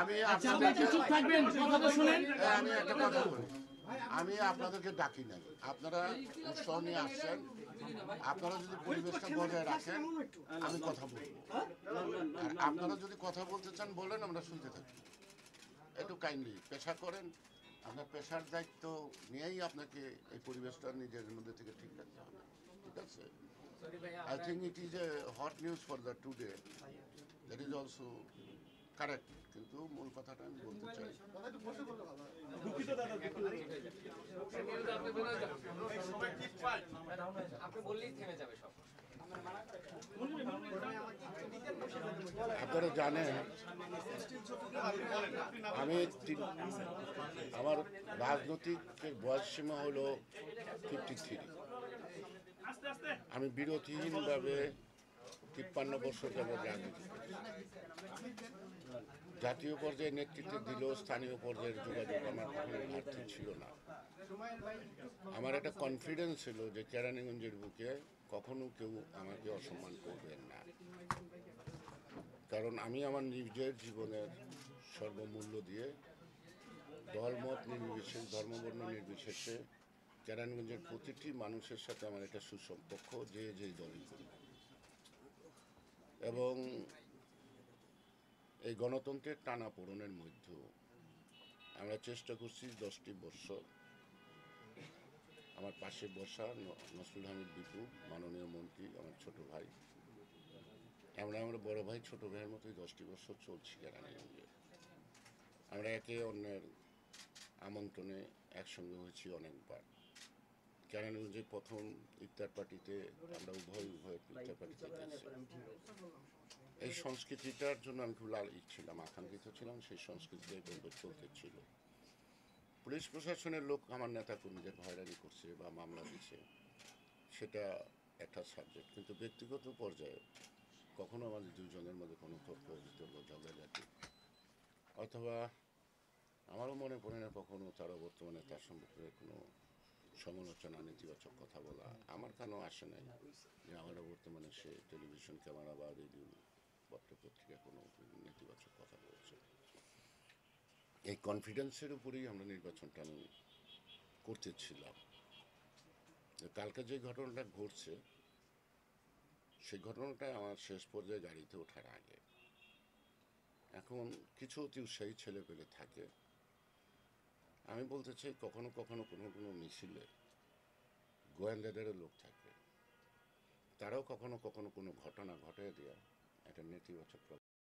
আমি আচ্ছা আমি একটা কথা বলি। আমি আপনাদেরকে ডাকি নাই। আপনারা উৎসাহ নিয়ে আসছেন। আপনারা যদি পরিবেশটা বজায় রাখেন আমি কথা বলব। আর আপনারা যদি কথা বলতে চান বলেন আমরা শুনতে থাকি। একটু কাইন্ডলি পেশা করেন। আপনার পেশার দায়িত্ব নিয়েই আপনাকে এই পরিবেশটা নিজের মধ্যে থেকে ঠিক রাখতে হবে। ঠিক আছে? I think it is a hot news for the today that is also correct কিন্তু মূল কথাটা আমি বলতে চাই। আপনারা জানেন, আমি আমার রাজনৈতিক বয়স সীমা হলো ফিফটি থ্রি আমি বিরতিহীনভাবে তিপ্পান্ন বছর যাবৎ রাজনীতি জাতীয় পর্যায়ে নেতৃত্ব দিলেও স্থানীয় পর্যায়ের যোগাযোগ আমার ঘাটতি ছিল না। আমার একটা কনফিডেন্স ছিল যে কেরানীগঞ্জের বুকে কখনো কেউ আমাকে অসম্মান করবেন না। কারণ আমি আমার নিজের জীবনের সর্বমূল্য দিয়ে দলমত নির্বিশেষ, ধর্মবর্ণ নির্বিশেষে কেরানীগঞ্জের প্রতিটি মানুষের সাথে আমার একটা সুসম্পর্ক, যে যেই দলই করি এবং এই গণতন্ত্রের টানা পূরণের মধ্যেও আমরা চেষ্টা করছি দশটি বৎসর আমার পাশে বসা নসরুল হামিদ বিপু, মাননীয় মন্ত্রী, আমার ছোট ভাই। আমরা আমরা বড় ভাই, ছোট ভাইয়ের মতোই দশটি বছর চলছি কেরানীগঞ্জে আমরা একে অন্যের আমন্ত্রণে একসঙ্গে হয়েছি অনেকবার। কেরানীগঞ্জের প্রথম ইফতার পার্টিতে আমরা উভয় উভয় ইফতার পার্টিতে গেছি। এই সংস্কৃতিটার জন্য আমি খুব লালিত ছিলাম, আকাঙ্ক্ষিত ছিলাম, সেই সংস্কৃতিটাই বলতে চলতে ছিল। পুলিশ প্রশাসনের লোক আমার নেতা কর্মীদের হয়রানি করছে বা মামলা দিচ্ছে, সেটা একটা সাবজেক্ট কিন্তু ব্যক্তিগত পর্যায়ে কখনো আমাদের দুজনের মধ্যে কোনো তর্ক বিতর্ক ঝগড়াঝাটি অথবা আমারও মনে পড়ে না কখনো তারা বর্তমানে তার সম্পর্কে কোনো সমালোচনা, নেতিবাচক কথা বলা, আমার কেন আসে নাই? যে আমরা বর্তমানে সে টেলিভিশন ক্যামেরা বা রেডিও পত্র পত্রিকা কোনো নেতিবাচক কথা বলছে এই কনফিডেন্সের উপরেই আমরা নির্বাচনটা আমি করতেছিলাম কালকে যে ঘটনাটা ঘটছে, সেই ঘটনাটা আমার শেষ পর্যায়ে গাড়িতে ওঠার আগে। এখন কিছু অতি উৎসাহী ছেলে পেলে থাকে। আমি বলতে চাই, কখনো কখনো কোনো কোনো মিছিলে গোয়েন্দাদেরও লোক থাকে। তারাও কখনো কখনো কোনো ঘটনা ঘটিয়ে দেওয়া একটা নেতিবাচক